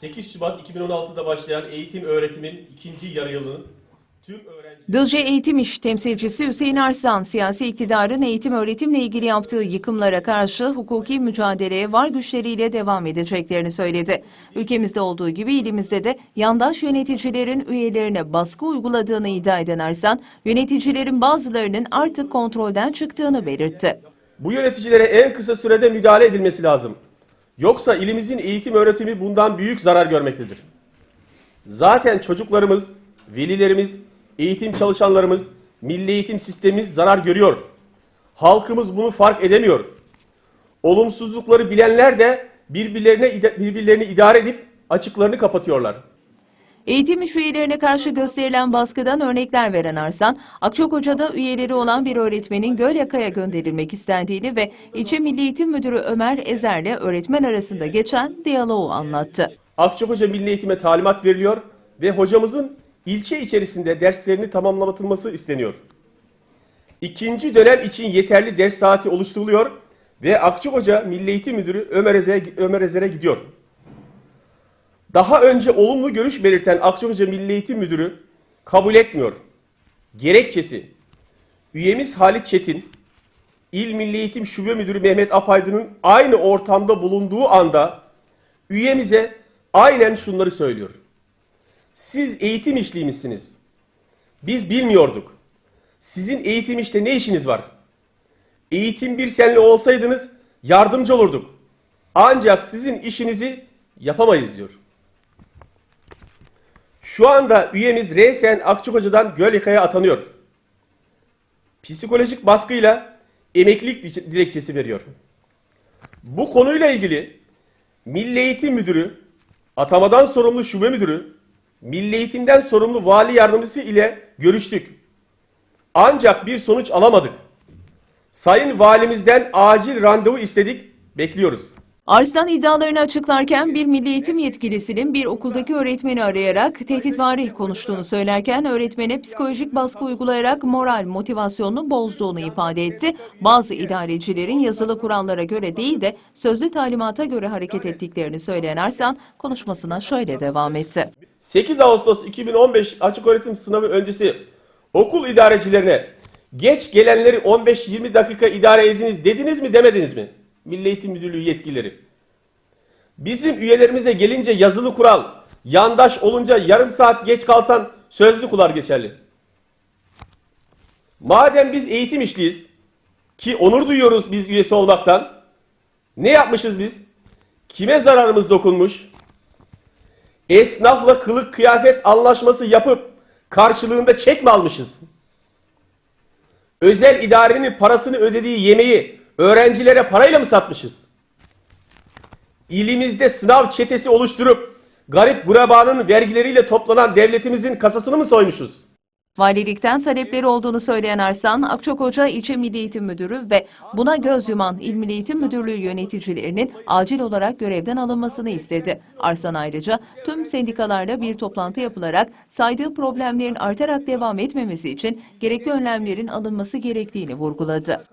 8 Şubat 2016'da başlayan eğitim öğretimin ikinci yarı yılının tüm öğrenci Düzce Eğitim İş temsilcisi Hüseyin Arslan, siyasi iktidarın eğitim öğretimle ilgili yaptığı yıkımlara karşı hukuki mücadeleye var güçleriyle devam edeceklerini söyledi. Ülkemizde olduğu gibi ilimizde de yandaş yöneticilerin üyelerine baskı uyguladığını iddia eden Arslan, yöneticilerin bazılarının artık kontrolden çıktığını belirtti. Bu yöneticilere en kısa sürede müdahale edilmesi lazım. Yoksa ilimizin eğitim öğretimi bundan büyük zarar görmektedir. Zaten çocuklarımız, velilerimiz, eğitim çalışanlarımız, milli eğitim sistemimiz zarar görüyor. Halkımız bunu fark edemiyor. Olumsuzlukları bilenler de birbirlerine birbirlerini idare edip açıklarını kapatıyorlar. Eğitim iş üyelerine karşı gösterilen baskıdan örnekler veren Arslan, Akçakoca'da üyeleri olan bir öğretmenin Gölyaka'ya gönderilmek istendiğini ve ilçe Milli Eğitim Müdürü Ömer Ezer'le öğretmen arasında geçen diyaloğu anlattı. Akçakoca Milli Eğitim'e talimat veriliyor ve hocamızın ilçe içerisinde derslerini tamamlatılması isteniyor. İkinci dönem için yeterli ders saati oluşturuluyor ve Akçakoca Milli Eğitim Müdürü Ömer, Eze, Ömer Ezer'e gidiyor. Daha önce olumlu görüş belirten Akçakoca Milli Eğitim Müdürü kabul etmiyor. Gerekçesi, üyemiz Halit Çetin, İl Milli Eğitim Şube Müdürü Mehmet Apaydın'ın aynı ortamda bulunduğu anda üyemize aynen şunları söylüyor. Siz eğitim işliymişsiniz. Biz bilmiyorduk. Sizin eğitim işte ne işiniz var? Eğitim bir senli olsaydınız yardımcı olurduk. Ancak sizin işinizi yapamayız diyor. Şu anda üyemiz resen Akçakoca'dan Gölyaka'ya atanıyor. Psikolojik baskıyla emeklilik dilekçesi veriyor. Bu konuyla ilgili Milli Eğitim Müdürü, atamadan sorumlu şube müdürü, Milli Eğitim'den sorumlu vali yardımcısı ile görüştük. Ancak bir sonuç alamadık. Sayın valimizden acil randevu istedik, bekliyoruz. Arslan iddialarını açıklarken bir milli eğitim yetkilisinin bir okuldaki öğretmeni arayarak tehditvari konuştuğunu söylerken öğretmene psikolojik baskı uygulayarak moral motivasyonunu bozduğunu ifade etti. Bazı idarecilerin yazılı kurallara göre değil de sözlü talimata göre hareket ettiklerini söyleyen Arslan konuşmasına şöyle devam etti. 8 Ağustos 2015 açık öğretim sınavı öncesi okul idarecilerine geç gelenleri 15-20 dakika idare ediniz dediniz mi demediniz mi? Milli Eğitim Müdürlüğü yetkilileri. Bizim üyelerimize gelince yazılı kural, yandaş olunca yarım saat geç kalsan sözlü kular geçerli. Madem biz eğitim işliyiz ki onur duyuyoruz biz üyesi olmaktan. Ne yapmışız biz? Kime zararımız dokunmuş? Esnafla kılık kıyafet anlaşması yapıp karşılığında çek mi almışız? Özel idarenin parasını ödediği yemeği öğrencilere parayla mı satmışız? İlimizde sınav çetesi oluşturup garip gurebanın vergileriyle toplanan devletimizin kasasını mı soymuşuz? Valilikten talepleri olduğunu söyleyen Arslan, Akçakoca İlçe Milli Eğitim Müdürü ve buna göz yuman İl Milli Eğitim Müdürlüğü yöneticilerinin acil olarak görevden alınmasını istedi. Arslan ayrıca tüm sendikalarla bir toplantı yapılarak saydığı problemlerin artarak devam etmemesi için gerekli önlemlerin alınması gerektiğini vurguladı.